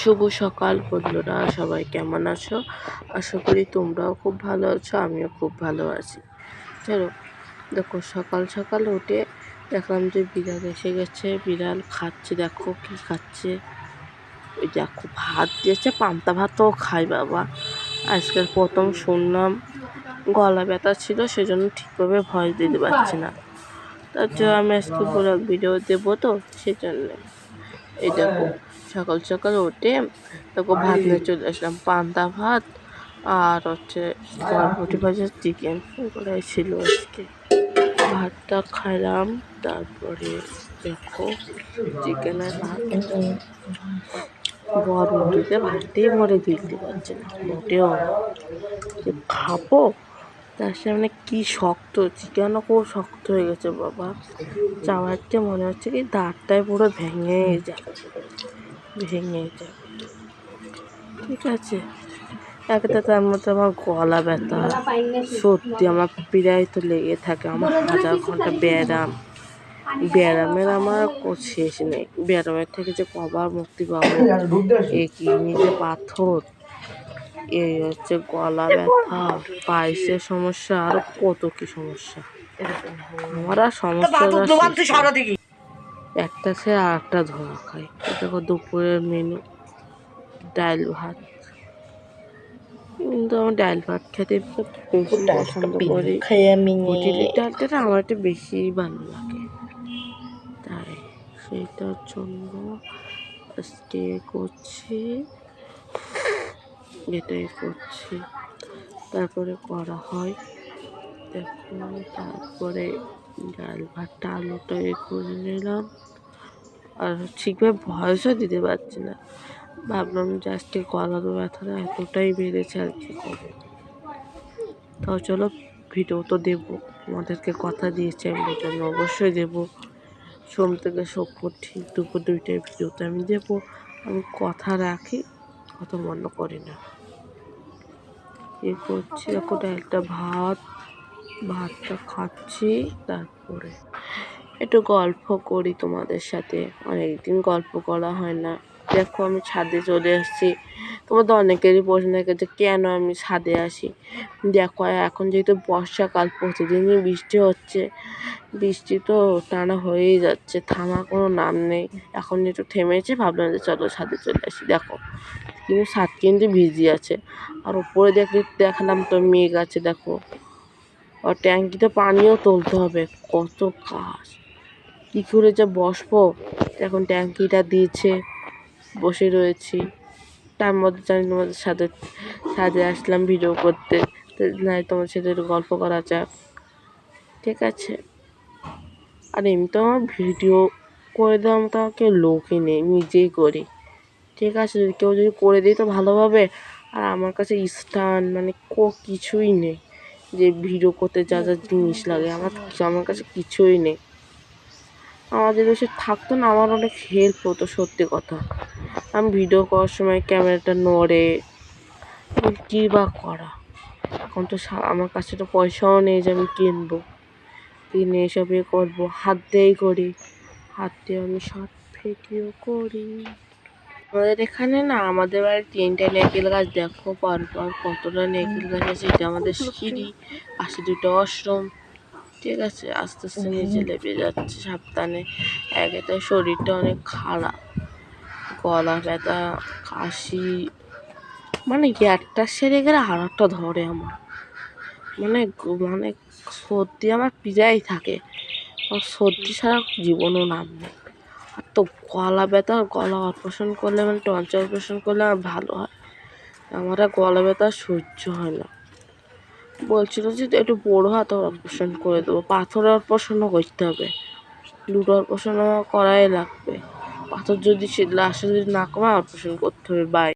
শুভ সকাল বন্ধুরা, সবাই কেমন আছো? আশা করি তোমরাও খুব ভালো আছো, আমিও খুব ভালো আছি। চলো, দেখো, সকাল সকাল উঠে দেখলাম যে বিড়াল এসে গেছে, বিড়াল খাচ্ছে, দেখো কি খাচ্ছে। ওই দেখো, ভাত দিয়েছে, পান্তা ভাতও খাই বাবা। আজকাল প্রথম শুনলাম গলা ব্যথা ছিল, সেজন্য ঠিকভাবে ভয় দিতে পারছি না। তার জন্য আমি আজকে পুরো ভিডিও দেবো তো, সেজন্য। এই দেখো সকাল সকাল উঠে দেখো ভাত নিয়ে চলে আসলাম। পান্তা ভাত আর হচ্ছে বরবটি ভাজা চিকেন এগুলোই ছিল আজকে। ভাতটা খাইলাম তারপরে দেখো চিকেনের ভাত। বরবটিতে ভাতেই মরে দিতে পারছে না। মোটেও খাব তার সামনে কি শক্ত চিকেনও খুব শক্ত হয়ে গেছে বাবা। চাওয়ারটা মনে হচ্ছে কি দাঁতটায় পুরো ভেঙে যাবে ভেঙে যাবে ঠিক আছে। একটা তার মধ্যে আমার গলা ব্যথা, সত্যি আমার প্রায় তো লেগে থাকে, আমার হাজার ঘণ্টা ব্যায়াম। ব্যায়ামের আমার শেষ নেই। ব্যায়ামের থেকে যে কবার মুক্তি পাবো, এ কি, নিজে পাথর? এই হচ্ছে গলা ব্যথা পায়েসের সমস্যা আর কত কি সমস্যা। আমার আর সমস্যা একটা সে আর একটা ধোয়া খাই দেখো দুপুরের মেনু ডাল ভাত। কিন্তু আমার ডাল ভাত খেতে বেশি পছন্দ করি। হোটেলের ডালটা না আমার একটু বেশি ভালো লাগে। তাই সেইটার জন্য আজকে করছি এটাই করছি। তারপরে করা হয়। দেখো, তারপরে ডাল ভাতটা, আলুটা এ করে নিলাম। আর ঠিকভাবে ভয়েসও দিতে পারছি না। ভাবলাম আজকে গলার ব্যথাটা এতটাই বেড়েছে আর কি করব। তাও চলো, ভিডিও তো দেবো। তোমাদেরকে কথা দিয়েছি আমি জন্য অবশ্যই দেবো। সোম থেকে শুক্র ঠিক দুপুর দুইটায় ভিডিওতে আমি দেবো। আমি কথা রাখি, কথা মনে করি না। এ করছি এখন একটা ভাত, ভাতটা খাচ্ছি, তারপরে একটু গল্প করি তোমাদের সাথে। অনেকদিন গল্প করা হয় না। দেখো আমি ছাদে চলে এসেছি তোমাদের অনেকেরই প্রশ্ন থাকে যে কেন আমি ছাদে আসি? দেখো, এখন যেহেতু বর্ষাকাল, প্রতিদিনই বৃষ্টি হচ্ছে। বৃষ্টি তো টানা হয়েই যাচ্ছে, থামার কোনো নাম নেই। এখন একটু থেমেছে, ভাবলাম যে চলো ছাদে চলে আসি। দেখো কিন্তু ছাদ কিন্তু ভিজি আছে। আর উপরে দেখলে দেখালাম তো মেঘ আছে, দেখো। আর ট্যাঙ্কিতে পানিও তুলতে হবে, কত কাজ। কী করে যে বসবো? এখন ট্যাঙ্কিটা দিয়েছে, বসে রয়েছি। তার মধ্যে জানি তোমাদের সাথে সাথে আসলাম ভিডিও করতে। নাই, তোমার সাথে একটু গল্প করা যাক। ঠিক আছে। আর এমনিতেও আমার ভিডিও করে দেওয়ার মতো আমার কেউ লোকই নেই, নিজেই করি। ঠিক আছে কেউ যদি করে দিই তো ভালোভাবে আর আমার কাছে স্ট্যান্ড মানে কো, কিছুই নেই। যে ভিডিও করতে যা যা জিনিস লাগে, আমার আমার কাছে কিছুই নেই। আমাদের সে থাকতো না, আমার অনেক হেল্প হতো, সত্যি কথা। আমি ভিডিও করার সময় ক্যামেরাটা নড়ে কী বা করা? এখন তো আমার কাছে তো পয়সাও নেই যে আমি কিনবো। কিনে এসব ইয়ে করব, হাত দিয়েই করি। হাত দিয়ে আমি শর্ট ভিডিও করি। আমাদের এখানে না আমাদের বাড়ির তিনটে নেকেল গাছ দেখো পর পর কতটা নেকেল গাছ আছে এটা আমাদের সিঁড়ি পাশে দুটো আশ্রম ঠিক আছে আস্তে আস্তে নিচে লেপে যাচ্ছে সাবধানে। একে তো শরীরটা অনেক খারাপ। গলা ব্যথা কাশি। মানে একটা সেরে গেলে আর একটা ধরে আমার। মানে মানে সর্দি আমার পিজাই থাকে। আমার সর্দি ছাড়া জীবনও নাম নেই। তো গলা ব্যথা গলা অপারেশন করলে মানে টনসিল অপারেশন করলে আমার ভালো হয়। আমার আর গলা ব্যথা সহ্য হয় না। বলছিল যে একটু বড়ো হাতে অপারেশন করে দেবো। পাথর অপারেশনও করতে হবে। দুটো অপারেশন করাই লাগবে। পাথর যদি সে লাশে যদি না কমে অপারেশন করতে হবে। বাই